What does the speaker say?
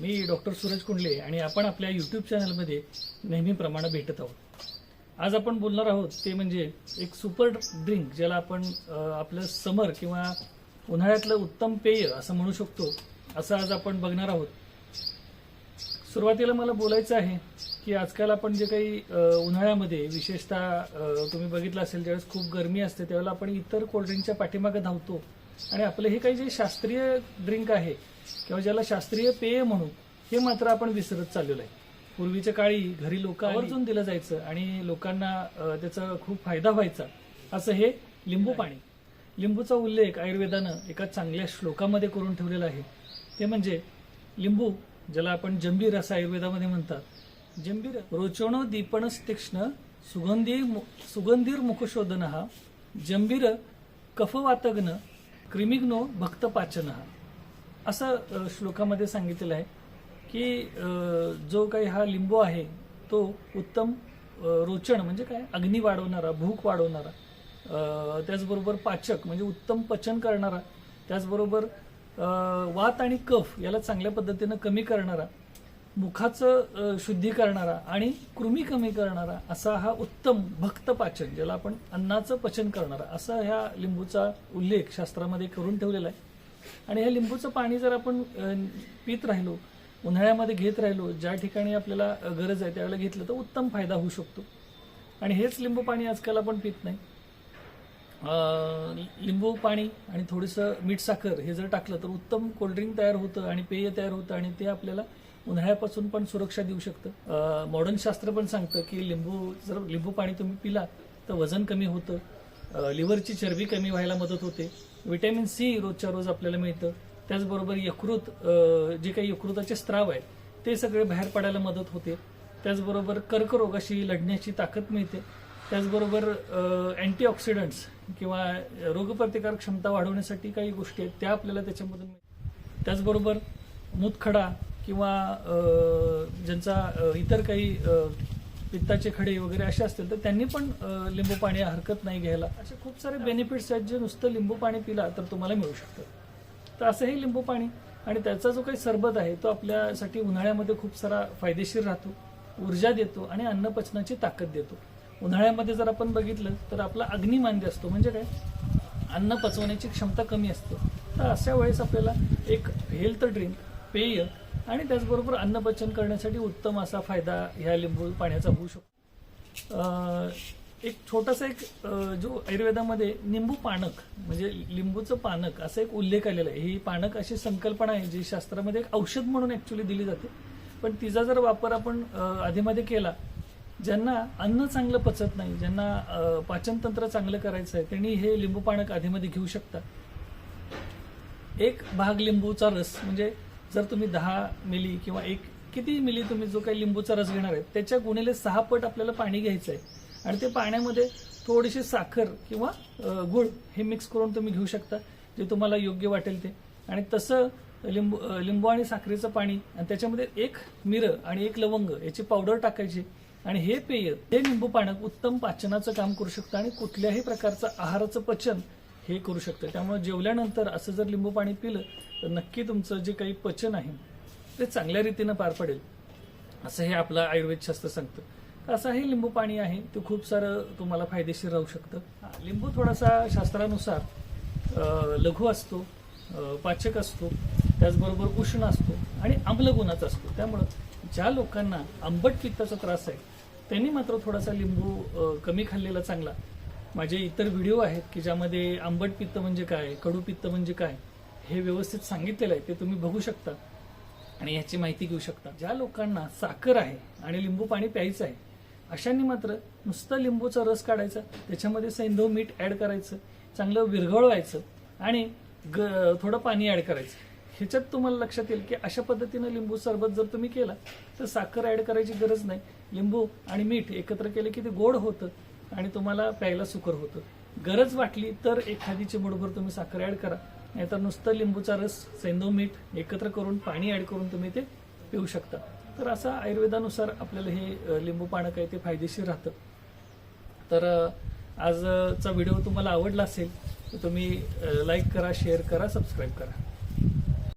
मी doctor Suraj कुंडले आणि आपण आपल्या यूट्यूब चॅनलमध्ये नेहमीप्रमाणे भेटत आहोत. आज आपण बोलणार आहोत ते म्हणजे एक सुपर ड्रिंक ज्याला आपण आपलं समर किंवा उन्हाळ्यातलं उत्तम पेय असं म्हणू शकतो असं आज आपण बघणार आहोत. सुरुवातीला मला बोलायचं आहे की आजकाल आपण जे काही उन्हाळ्यामध्ये विशेषतः तुम्ही बघितलं असेल ज्यावेळेस खूप गरमी असते त्यावेळेला आपण इतर कोल्ड्रिंकच्या पाठीमागे धावतो. आणि आपलं हे काही जे शास्त्रीय ड्रिंक आहे किंवा ज्याला शास्त्रीय पेय म्हणू हे मात्र आपण विसरत चाललेलो आहे. पूर्वीच्या काळी घरी लोक आवर्जून दिलं जायचं आणि लोकांना त्याचा खूप फायदा व्हायचा. असं हे लिंबू पाणी. लिंबूचा उल्लेख आयुर्वेदानं एका चांगल्या श्लोकामध्ये करून ठेवलेला आहे. ते म्हणजे लिंबू ज्याला आपण जंबीर असं आयुर्वेदामध्ये म्हणतात. जंबीर रोचणो दीपण तीक्ष्ण सुगंधी सुगंधीर मुखशोधन हा जंबीर कफवातग्न क्रिमिग्नो भक्त पाचन असं श्लोकामध्ये सांगितलेलं आहे की जो काही हा लिंबू आहे तो उत्तम रोचण म्हणजे काय? अग्नी वाढवणारा भूक वाढवणारा त्याचबरोबर पाचक म्हणजे उत्तम पचन करणारा त्याचबरोबर वात आणि कफ याला चांगल्या पद्धतीनं कमी करणारा मुखाचं शुद्धी करणारा आणि कृमी कमी करणारा असा हा उत्तम भक्त पाचन ज्याला आपण अन्नाचं पचन करणारा असा ह्या लिंबूचा उल्लेख शास्त्रामध्ये करून ठेवलेला आहे. आणि ह्या लिंबूचं पाणी जर आपण पित राहिलो उन्हाळ्यामध्ये घेत राहिलो ज्या ठिकाणी आपल्याला गरज आहे त्यावेळेला घेतलं तर उत्तम फायदा होऊ शकतो. आणि हेच लिंबू पाणी आजकाल आपण पित नाही. लिंबू पाणी आणि थोडंसं मीठ साखर हे जर टाकलं तर उत्तम कोल्ड्रिंक तयार होतं आणि पेय तयार होतं आणि ते आपल्याला उन्हाळ्यापासून पण सुरक्षा देऊ शकतं. मॉडर्न शास्त्र पण सांगतं की लिंबू जर लिंबू पाणी तुम्ही पिला तर वजन कमी होतं. लिव्हरची चरबी कमी व्हायला मदत होते. विटॅमिन सी रोजच्या रोज आपल्याला मिळतं. त्याचबरोबर यकृत जे काही यकृताचे स्त्राव आहेत ते सगळे बाहेर पडायला मदत होते. त्याचबरोबर कर्करोगाशी लढण्याची ताकद मिळते. त्याचबरोबर अँटीऑक्सिडंट्स किंवा रोगप्रतिकारक क्षमता वाढवण्यासाठी काही गोष्टी आहेत त्या आपल्याला त्याच्यामधून मिळतात. त्याचबरोबर मूतखडा किंवा ज्यांचा इतर काही पित्ताचे खडे वगैरे असे असतील तर त्यांनी पण लिंबू पाणी हरकत नाही घ्यायला. असे खूप सारे बेनिफिट्स आहेत जे नुसतं लिंबू पाणी पिला तर तुम्हाला मिळू शकतं. तर असं हे लिंबू पाणी आणि त्याचा जो काही सरबत आहे तो आपल्यासाठी उन्हाळ्यामध्ये खूप सारा फायदेशीर राहतो. ऊर्जा देतो आणि अन्नपचनाची ताकद देतो. उन्हाळ्यामध्ये जर आपण बघितलं तर आपला अग्निमांद्य असतो. म्हणजे काय? अन्न पचवण्याची क्षमता कमी असते. तर अशा वेळेस आपल्याला एक हेल्थ ड्रिंक पेय आणि त्याचबरोबर अन्नपचन करण्यासाठी उत्तम असा फायदा ह्या लिंबू पाण्याचा होऊ शकतो. एक छोटासा एक जो आयुर्वेदामध्ये निंबू पानक म्हणजे लिंबूचं पानक असा एक उल्लेख आलेला आहे. ही पानक अशी संकल्पना आहे जी शास्त्रामध्ये एक औषध म्हणून ऍक्च्युली दिली जाते. पण तिचा जर वापर आपण आधीमध्ये केला ज्यांना अन्न चांगलं पचत नाही ज्यांना पाचनतंत्र चांगलं करायचं आहे त्यांनी हे लिंबू पानक आधीमध्ये घेऊ शकता. एक भाग लिंबूचा रस म्हणजे जर तुम्ही दहा मिली किंवा एक किती मिली तुम्ही जो काही लिंबूचा रस घेणार आहे त्याच्या गुणिले सहा पट आपल्याला पाणी घ्यायचं आहे आणि ते पाण्यामध्ये थोडीशी साखर किंवा गुळ हे मिक्स करून तुम्ही घेऊ शकता जे तुम्हाला योग्य वाटेल ते. आणि तसं लिंबू लिंबू आणि साखरेचं पाणी आणि त्याच्यामध्ये एक मिरं आणि एक लवंग याची पावडर टाकायची. आणि हे पेय हे लिंबू पाणक उत्तम पाचनाचं काम करू शकतं आणि कुठल्याही प्रकारचं आहाराचं पचन हे करू शकतं. त्यामुळे जेवल्यानंतर असं जर लिंबू पाणी पिलं तर नक्की तुमचं जे काही पचन आहे ते चांगल्या रीतीनं पार पडेल. असं हे आपलं आयुर्वेदशास्त्र सांगतं. तर असं हे लिंबू पाणी आहे ते खूप सारं तुम्हाला फायदेशीर राहू शकतं. लिंबू थोडासा शास्त्रानुसार लघु असतो पाचक असतो त्याचबरोबर उष्ण असतो आणि आम्ल गुणाचा असतो. त्यामुळं ज्या लोकांना आंबट पित्ताचा त्रास आहे त्यांनी मात्र थोडासा लिंबू कमी खाल्लेला चांगला. माझे इतर व्हिडिओ आहेत की ज्यामध्ये आंबट पित्त म्हणजे काय कडू पित्त म्हणजे काय हे व्यवस्थित सांगितलेलं आहे ते तुम्ही बघू शकता आणि याची माहिती घेऊ शकता. ज्या लोकांना साखर आहे आणि लिंबू पाणी प्यायचं आहे अशांनी मात्र नुसतं लिंबूचा रस काढायचा त्याच्यामध्ये सैंधव मीठ ऍड करायचं चांगलं विरघळवायचं आणि ग थोडं पाणी ऍड करायचं. ह्याच्यात तुम्हाला लक्षात येईल की अशा पद्धतीनं लिंबू सरबत जर तुम्ही केला तर साखर ऍड करायची गरज नाही. लिंबू आणि मीठ एकत्र केले की ते गोड होतं. आणि तुम्हाला प्यायला सुकर होतं. गरज वाटली तर एखादी चिमूटभर तुम्ही साखर ऍड करा. नाहीतर नुसतं लिंबूचा रस सेंदो मीठ एकत्र करून पाणी ऍड करून तुम्ही ते पिऊ शकता. तर असं आयुर्वेदानुसार आपल्याला हे लिंबू पानं काय ते फायदेशीर राहतं. तर आजचा व्हिडिओ तुम्हाला आवडला असेल तर तुम्ही लाईक करा शेअर करा सबस्क्राईब करा.